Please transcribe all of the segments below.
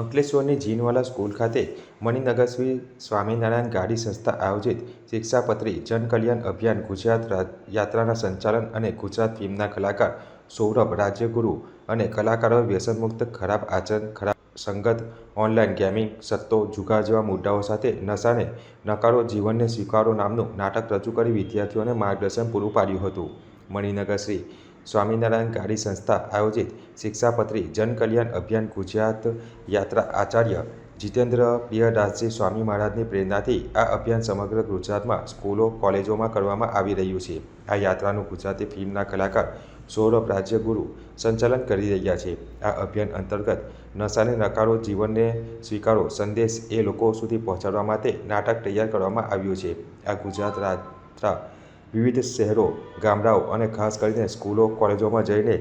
અંકલેશ્વરની Jinwala school ખાતે મણિનગરશ્રી સ્વામિનારાયણ ગાડી સંસ્થા આયોજિત શિક્ષાપત્રી જનકલ્યાણ અભિયાન ગુજરાત યાત્રાના સંચાલન અને ગુજરાત ફિલ્મના કલાકાર સૌરભ રાજ્યગુરુ અને કલાકારોએ વ્યસનમુક્ત, ખરાબ આચરણ, ખરાબ સંગત, ઓનલાઈન ગેમિંગ, સત્તો, જુગાર જેવા મુદ્દાઓ સાથે નશાને નકારો જીવનને સ્વીકારો નામનું નાટક રજૂ કરી વિદ્યાર્થીઓને માર્ગદર્શન પૂરું પાડ્યું હતું. મણિનગર શ્રી સ્વામિનારાયણ કાળી સંસ્થા આયોજિત શિક્ષાપત્રી જનકલ્યાણ અભિયાન ગુજરાત યાત્રા આચાર્ય જીતેન્દ્ર પ્રિયદાસજી સ્વામી મહારાજની પ્રેરણાથી આ અભિયાન સમગ્ર ગુજરાતમાં સ્કૂલો, કોલેજોમાં કરવામાં આવી રહ્યું છે. આ યાત્રાનું ગુજરાતી ફિલ્મના કલાકાર, સૌરભ રાજ્યગુરુ, સંચાલન કરી રહ્યા છે. આ અભિયાન અંતર્ગત નશાને નકારો, જીવનને સ્વીકારો, સંદેશ એ લોકો સુધી પહોંચાડવા માટે નાટક તૈયાર કરવામાં આવ્યું છે. આ ગુજરાત યાત્રા વિવિધ શહેરો, ગામડાઓ અને ખાસ કરીને સ્કૂલો, કોલેજોમાં જઈને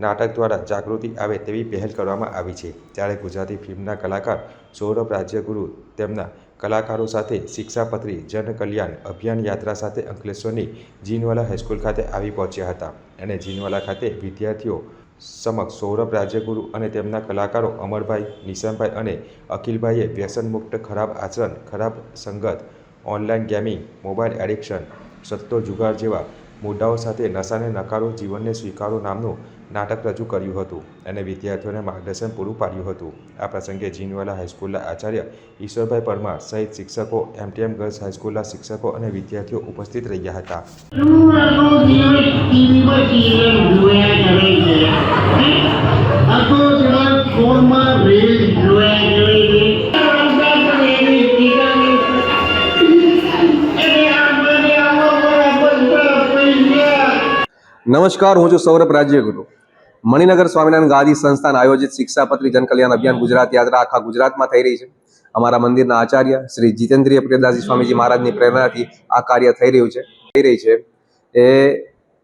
નાટક દ્વારા જાગૃતિ આવે તેવી પહેલ કરવામાં આવી છે. ત્યારે ગુજરાતી ફિલ્મના કલાકાર, સૌરભ રાજ્યગુરુ તેમના કલાકારો સાથે શિક્ષાપત્રી જનકલ્યાણ અભિયાન યાત્રા સાથે અંકલેશ્વરની જીનવાલા હાઈસ્કૂલ ખાતે આવી પહોંચ્યા હતા. અને જીનવાલા ખાતે વિદ્યાર્થીઓ સમક્ષ સૌરભ રાજ્યગુરુ અને તેમના કલાકારો અમરભાઈ, નિશાનભાઈ અને અખિલભાઈએ વ્યસનમુક્ત ખરાબ આચરણ, ખરાબ સંગત, ઓનલાઈન ગેમિંગ, મોબાઈલ એડિક્શન સત્તો જુગાર જેવા મુદ્દાઓ સાથે નશાને નકારો, જીવનને સ્વીકારો નામનું નાટક રજૂ કર્યું હતું અને વિદ્યાર્થીઓને માર્ગદર્શન પૂરું પાડ્યું હતું. આ પ્રસંગે જીનવાલા હાઈસ્કૂલના આચાર્ય ઈશ્વરભાઈ પરમાર સહિત શિક્ષકો, એમટીએમ ગર્લ્સ હાઈસ્કૂલના શિક્ષકો અને વિદ્યાર્થીઓ ઉપસ્થિત રહ્યા હતા. જોયા નમસ્કાર, હું છું સૌરભ રાજ્યગુરુ. મણિનગર સ્વામિનારાયણ ગાદી સંસ્થાન આયોજિત શિક્ષાપત્રી જનકલ્યાણ અભિયાન ગુજરાત યાત્રા આખા ગુજરાતમાં થઈ રહી છે. અમારા મંદિરના આચાર્ય શ્રી જીતેન્દ્રિય પ્રિયદાસજી સ્વામીજી મહારાજની પ્રેરણાથી આ કાર્ય થઈ રહ્યું છે. થઈ રહી છે. એ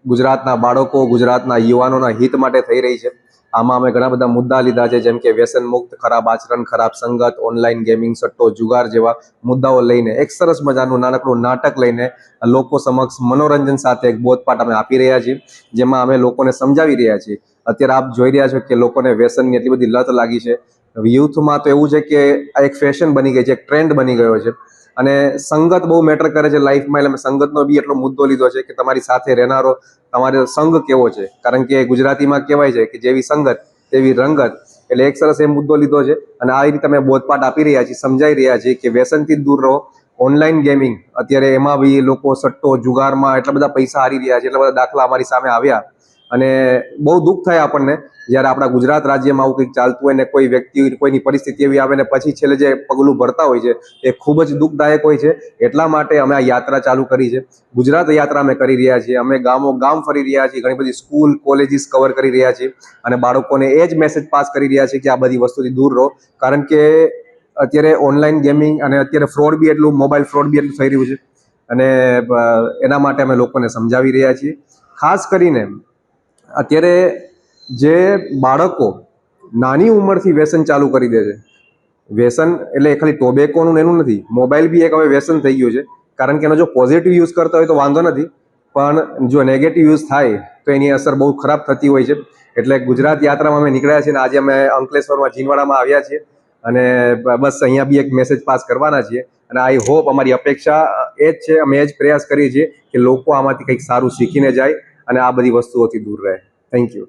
ગુજરાતના બાળકો, ગુજરાતના યુવાનોના હિત માટે થઈ રહી છે. આમાં અમે ઘણા બધા મુદ્દા લીધા છે, જેમ કે વ્યસન મુક્ત, ખરાબ આચરણ, ખરાબ સંગત ઓનલાઈન ગેમિંગ સટ્ટો, જુગાર જેવા મુદ્દાઓ લઈને એક સરસ મજાનું નાનકડું નાટક લઈને લોકો સમક્ષ મનોરંજન સાથે એક બોધપાઠ અમે આપી રહ્યા છીએ, જેમાં અમે લોકોને સમજાવી રહ્યા છીએ. અત્યારે આપ જોઈ રહ્યા છો કે લોકોને વ્યસનની એટલી બધી લત લાગી છે. યુથમાં તો એવું છે કે આ એક ફેશન બની ગઈ છે, એક ટ્રેન્ડ બની ગયો છે. અને સંગત બહુ મેટર કરે છે લાઈફમાં એટલે સંગતનો બી એટલો મુદ્દો લીધો છે કે તમારી સાથે રહેનારો, તમારો સંગ કેવો છે? કારણ કે ગુજરાતીમાં કહેવાય છે કે જેવી સંગત, તેવી રંગત. એટલે એક સરસ એ મુદ્દો લીધો છે. અને આ રીતે અમે બોધપાઠ આપી રહ્યા છીએ સમજાવી રહ્યા છીએ કે વ્યસનથી દૂર રહો. ઓનલાઈન ગેમિંગ અત્યારે એમાં બી લોકો સટ્ટો, જુગારમાં એટલા બધા પૈસા હારી રહ્યા છે, એટલા બધા દાખલા અમારી સામે આવ્યા. અને બહુ દુઃખ થાય આપણને જ્યારે આપણા ગુજરાત રાજ્યમાં આવું કંઈક ચાલતું હોય ને કોઈ વ્યક્તિ કોઈની પરિસ્થિતિ એવી આવે ને પછી છેલ્લે જે પગલું ભરતા હોય છે, એ ખૂબ જ દુઃખદાયક હોય છે. એટલા માટે અમે આ યાત્રા ચાલુ કરી છે. ગુજરાત યાત્રા અમે કરી રહ્યા છીએ. અમે ગામો ગામ ફરી રહ્યા છીએ. ઘણી બધી સ્કૂલ, કોલેજીસ કવર કરી રહ્યા છીએ. અને બાળકોને એ જ મેસેજ પાસ કરી રહ્યા છીએ કે આ બધી વસ્તુથી દૂર રહો. કારણ કે અત્યારે ઓનલાઈન ગેમિંગ અને અત્યારે ફ્રોડ બી એટલું મોબાઈલ ફ્રોડ બી એટલું થઈ રહ્યું છે. અને એના માટે અમે લોકોને સમજાવી રહ્યા છીએ. ખાસ કરીને અત્યારે જે બાળકો નાની ઉંમરથી વ્યસન ચાલુ કરી દે છે. વ્યસન એટલે ખાલી ટોબેકોનું એનું નથી. મોબાઈલ બી એક હવે વ્યસન થઈ ગયું છે. કારણ કે એનો જો પોઝિટિવ યુઝ કરતા હોય તો વાંધો નથી. પણ જો નેગેટિવ યુઝ થાય તો એની અસર બહુ ખરાબ થતી હોય છે. એટલે ગુજરાત યાત્રામાં અમે નીકળ્યા છીએ અને આજે અમે અંકલેશ્વરમાં જીનવાડામાં આવ્યા છીએ. અને બસ અહીંયા બી એક મેસેજ પાસ કરવાના છીએ. અને આઈ હોપ અમારી અપેક્ષા એ જ છે, અમે એ જ પ્રયાસ કરીએ છીએ કે લોકો આમાંથી કંઈક સારું શીખીને જાય. અને આ બધી વસ્તુઓથી દૂર રહે. Thank you